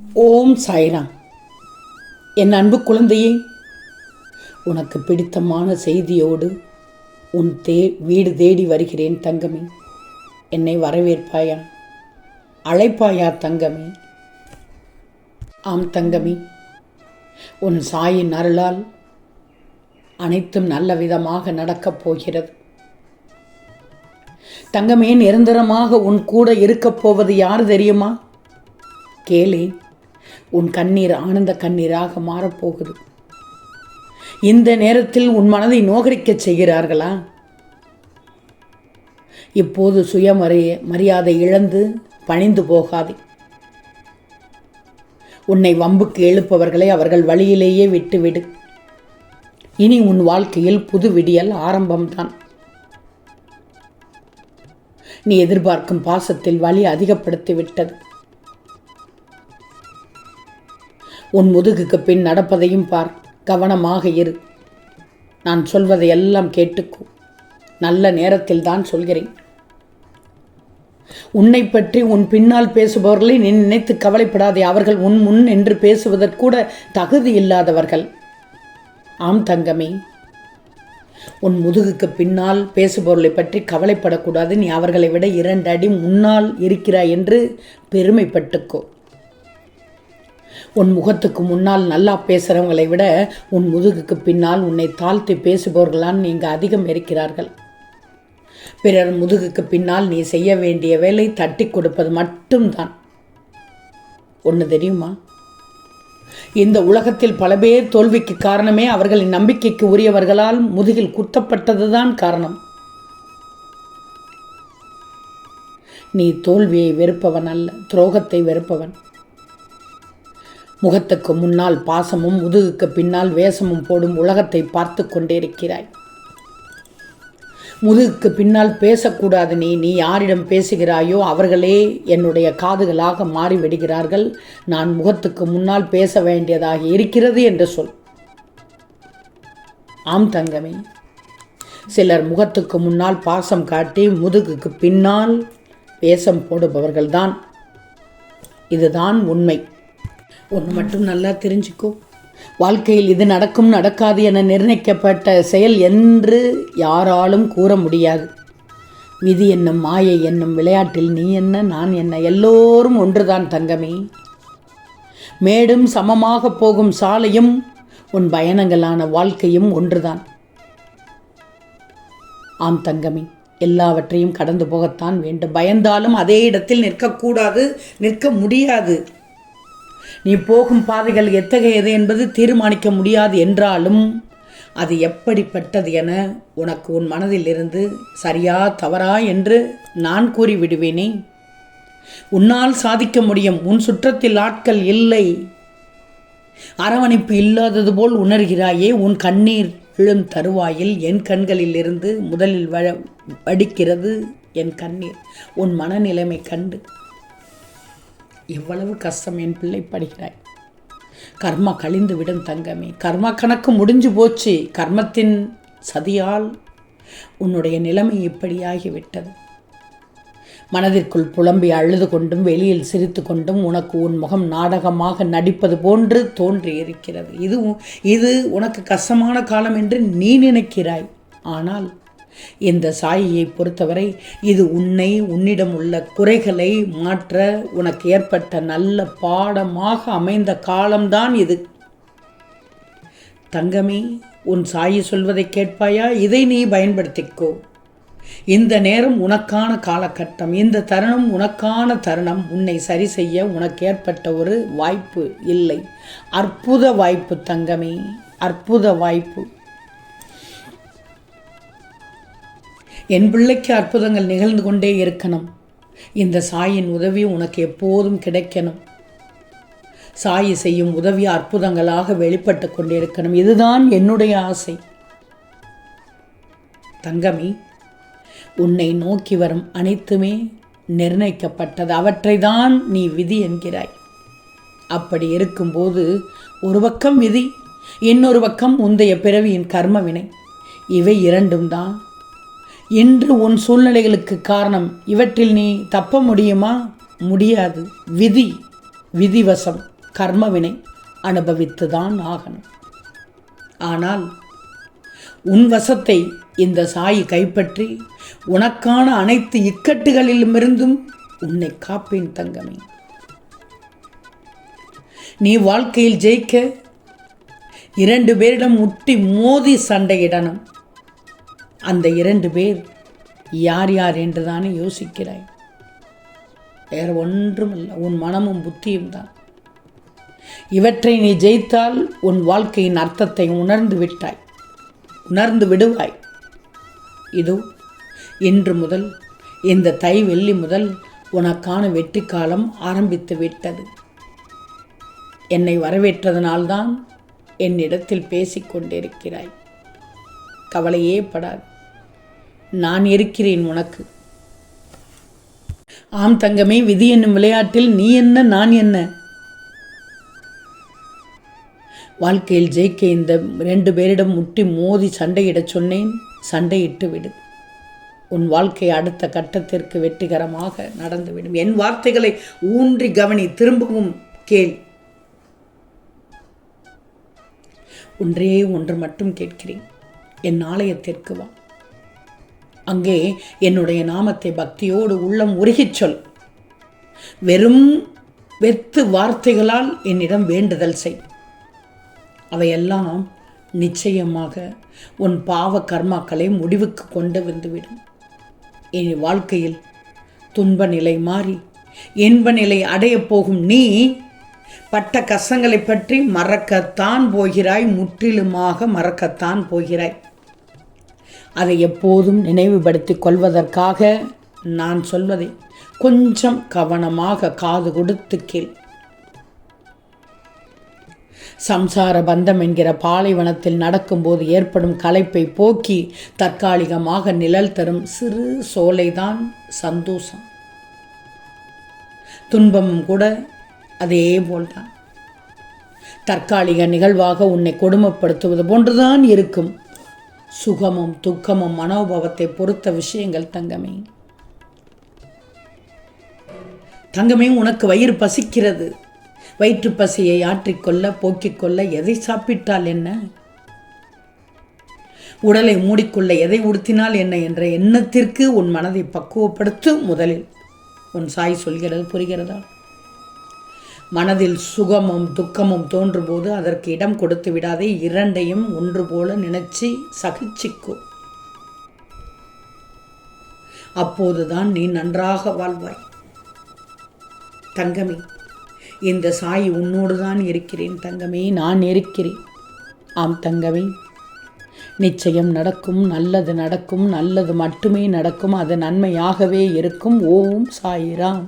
ஓம் சாய்ராம் என் அன்பு குழந்தையே உனக்கு பிடித்தமான செய்தியோடு உன் தே வீடு தேடி வருகிறேன் தங்கமே. என்னை வரவேற்பாயா? அழைப்பாயா தங்கமே? ஆம் தங்கமே. உன் சாயின் அருளால் அனைத்தும் நல்ல விதமாக நடக்கப் போகிறது. தங்கமே நிரந்தரமாக உன் கூட இருக்கப் போவது யார் தெரியுமா? கேளேன் உன் கண்ணீர் ஆனந்த கண்ணீராக மாறப்போகுது. இந்த நேரத்தில் உன் மனதை நோகரிக்க செய்கிறார்களா? இப்போது சுயமரிய மரியாதை இழந்து பணிந்து போகாதே. உன்னை வம்புக்கு எழுப்பவர்களை அவர்கள் வழியிலேயே விட்டுவிடு. இனி உன் வாழ்க்கையில் புது விடியல் ஆரம்பம்தான். நீ எதிர்பார்க்கும் பாசத்தில் வலி அதிகப்படுத்தி உன் முதுகுக்கு பின் நடப்பதையும் பார். கவனமாக இரு. நான் சொல்வதை எல்லாம் கேட்டுக்கோ. நல்ல நேரத்தில் தான் சொல்கிறேன். உன்னை பற்றி உன் பின்னால் பேசுபவர்களை நீ நினைத்து கவலைப்படாதே. அவர்கள் உன் முன் என்று பேசுவதற்கூட தகுதி இல்லாதவர்கள். ஆம் தங்கமே. உன் முதுகுக்கு பின்னால் பேசுபவர்களை பற்றி கவலைப்படக்கூடாது. நீ அவர்களை விட இரண்டு அடி முன்னால் இருக்கிறாய் என்று பெருமைப்பட்டுக்கோ. உன் முகத்துக்கு முன்னால் நல்லா பேசுகிறவங்களை விட உன் முதுகுக்கு பின்னால் உன்னை தாழ்த்தி பேசுபவர்களான் நீங்கள் அதிகம் இருக்கிறார்கள். பிறர் முதுகுக்கு பின்னால் நீ செய்ய வேண்டிய வேலை தட்டி கொடுப்பது மட்டும்தான். ஒன்று தெரியுமா? இந்த உலகத்தில் பல பேர் தோல்விக்கு காரணமே அவர்களின் நம்பிக்கைக்கு உரியவர்களால் முதுகில் குத்தப்பட்டதுதான் காரணம். நீ தோல்வியை வெறுப்பவன் அல்ல துரோகத்தை வெறுப்பவன். முகத்துக்கு முன்னால் பாசமும் முதுகுக்கு பின்னால் வேஷமும் போடும் உலகத்தை பார்த்து கொண்டிருக்கிறாய். முதுகுக்கு பின்னால் பேசக்கூடாது நீ. நீ யாரிடம் பேசுகிறாயோ அவர்களே என்னுடைய காதுகளாக மாறிவிடுகிறார்கள். நான் முகத்துக்கு முன்னால் பேச வேண்டியதாக இருக்கிறது என்று சொல். ஆம் தங்கமே. சிலர் முகத்துக்கு முன்னால் பாசம் காட்டி முதுகுக்கு பின்னால் வேஷம் போடுபவர்கள்தான். இதுதான் உண்மை. ஒன்று மட்டும் நல்லா தெரிஞ்சுக்கோ. வாழ்க்கையில் இது நடக்கும் நடக்காது என நிர்ணயிக்கப்பட்ட செயல் என்று யாராலும் கூற முடியாது. விதி என்னும் மாயை என்னும் விளையாட்டில் நீ என்ன நான் என்ன எல்லோரும் ஒன்றுதான் தங்கமே. மேடும் சமமாக போகும் சாலையும் உன் பயணங்களான வாழ்க்கையும் ஒன்றுதான். ஆம் தங்கமே எல்லாவற்றையும் கடந்து போகத்தான் வேண்டும். பயந்தாலும் அதே இடத்தில் நிற்கக்கூடாது நிற்க முடியாது. நீ போகும் பாதைகள் எத்தகையது என்பது தீர்மானிக்க முடியாது என்றாலும் அது எப்படிப்பட்டது என உனக்கு உன் மனதில் இருந்து சரியா தவறா என்று நான் கூறிவிடுவேனே. உன்னால் சாதிக்க முடியும். உன் சுற்றத்தில் ஆட்கள் இல்லை. அரவணைப்பு இல்லாதது போல் உணர்கிறாயே. உன் கண்ணீர் விழும் தருவாயில் என் கண்களில் இருந்து முதலில் வ வடிக்கிறது என் கண்ணீர். உன் மனநிலைமை கண்டு எவ்வளவு கஷ்டம் என் பிள்ளை படுகிறாய். கர்மா கழிந்து விடும் தங்கமே. கர்மா கணக்கு முடிஞ்சு போச்சு. கர்மத்தின் சதியால் உன்னுடைய நிலைமை இப்படியாகிவிட்டது. மனதிற்குள் புலம்பி அழுது கொண்டும் வெளியில் சிரித்து கொண்டும் உனக்கு உன் முகம் நாடகமாக நடிப்பது போன்று தோன்றி இருக்கிறது இது இது உனக்கு கஷ்டமான காலம் என்று நீ நினைக்கிறாய். ஆனால் இந்த சாயியை பொறுத்தவரை இது உன்னை உன்னிடம் உள்ள குறைகளை மாற்ற உனக்கு ஏற்பட்ட நல்ல பாடமாக அமைந்த காலம்தான் இது. தங்கமே உன் சாயி சொல்வதை கேட்பாயா? இதை நீ பயன்படுத்திக்கோ. இந்த நேரம் உனக்கான காலகட்டம். இந்த தருணம் உனக்கான தருணம். உன்னை சரி செய்ய உனக்கு ஏற்பட்ட ஒரு வாய்ப்பு இல்லை. அற்புத வாய்ப்பு தங்கமே அற்புத வாய்ப்பு. என் பிள்ளைக்கு அற்புதங்கள் நிகழ்ந்து கொண்டே இருக்கணும். இந்த சாயின் உதவி உனக்கு எப்போதும் கிடைக்கணும். சாயி செய்யும் உதவி அற்புதங்களாக வெளிப்பட்டு கொண்டிருக்கணும். இதுதான் என்னுடைய ஆசை. தங்கமி உன்னை நோக்கி வரும் அனைத்துமே நிர்ணயிக்கப்பட்டது. அவற்றை தான் நீ விதி என்கிறாய். அப்படி இருக்கும்போது ஒரு பக்கம் விதி இன்னொரு பக்கம் முந்தைய பிறவியின் கர்மவினை இவை இரண்டும் தான் இன்று உன் சூழ்நிலைகளுக்கு காரணம் இவற்றில் நீ தப்ப முடியுமா? முடியாது. விதி விதிவசம் கர்மவினை அனுபவித்துதான் ஆகணும். ஆனால் உன் வசத்தை இந்த சாயி கைப்பற்றி உனக்கான அனைத்து இக்கட்டுகளிலுமிருந்தும் உன்னை காப்பேன் தங்கமே. நீ வாழ்க்கையில் ஜெயிக்க இரண்டு பேரிடம் முட்டி மோதி சண்டையிடணும். அந்த இரண்டு பேர் யார் யார் என்று தானே யோசிக்கிறாய். வேறு ஒன்றுமில்லை உன் மனமும் புத்தியும் தான். இவற்றை நீ ஜெயித்தால் உன் வாழ்க்கையின் அர்த்தத்தை உணர்ந்து விட்டாய் உணர்ந்து விடுவாய். இதோ இன்று முதல் இந்த தை வெள்ளி முதல் உனக்கான வெற்றி காலம் ஆரம்பித்து விட்டது. என்னை வரவேற்றதனால்தான் என்னிடத்தில் பேசிக்கொண்டிருக்கிறாய். கவலையே படாது. நான் இருக்கிறேன் உனக்கு. ஆம் தங்கமே விதி என்னும் விளையாட்டில் நீ என்ன நான் என்ன? வாழ்க்கையில் ஜெயிக்க இந்த ரெண்டு பேரிடம் முட்டி மோதி சண்டையிடச் சொன்னேன். சண்டையிட்டு விடு. உன் வாழ்க்கை அடுத்த கட்டத்திற்கு வெற்றிகரமாக நடந்துவிடும். என் வார்த்தைகளை ஊன்றி கவனி திரும்பவும் கேள். ஒன்றே ஒன்று மட்டும் கேட்கிறேன். என் ஆலயத்திற்கு வா. அங்கே என்னுடைய நாமத்தை பக்தியோடு உள்ளம் உருகிச் சொல். வெறும் வெத்து வார்த்தைகளால் என்னிடம் வேண்டுதல் செய். அவையெல்லாம் நிச்சயமாக உன் பாவ கர்மாக்களை முடிவுக்கு கொண்டு வந்துவிடும். இனி வாழ்க்கையில் துன்ப நிலை மாறி இன்ப நிலை அடையப் போகும் நீ பட்ட கஷ்டங்களை பற்றி மறக்கத்தான் போகிறாய் முற்றிலுமாக மறக்கத்தான் போகிறாய். அதை எப்போதும் நினைவுபடுத்திக் கொள்வதற்காக நான் சொல்வதை கொஞ்சம் கவனமாக காது கொடுத்து கேள். சம்சார பந்தம் என்கிற பாலைவனத்தில் நடக்கும்போது ஏற்படும் களைப்பை போக்கி தற்காலிகமாக நிழல் தரும் சிறு சோலைதான் சந்தோஷம். துன்பமும் கூட அதே போல்தான். தற்காலிக நிகழ்வாக உன்னை கொடுமைப்படுத்துவது போன்றுதான் இருக்கும். சுகமும் துக்கமும் மனோபாவத்தை பொறுத்த விஷயங்கள் தங்கமே. தங்கமே உனக்கு வயிறு பசிக்கிறது. வயிற்று பசியை ஆற்றிக்கொள்ள போக்கிக் கொள்ள எதை சாப்பிட்டால் என்ன? உடலை மூடிக்கொள்ள எதை உடுத்தினால் என்ன என்ற எண்ணத்திற்கு உன் மனதை பக்குவப்படுத்து முதலில் உன் சாய் சொல்கிறது புரிகிறதா? மனதில் சுகமும் துக்கமும் தோன்றும்போது அதற்கு இடம் கொடுத்து விடாதே இரண்டையும் ஒன்று போல நினைச்சி சகிச்சிக்கும் அப்போதுதான் நீ நன்றாக வாழ்வாய். தங்கமே இந்த சாய் உன்னோடு தான் இருக்கிறேன். தங்கமே நான் இருக்கிறேன். ஆம் தங்கமே நிச்சயம் நடக்கும் நல்லது நடக்கும் நல்லது மட்டுமே நடக்கும் அது நன்மையாகவே இருக்கும். ஓம் சாயிராம்.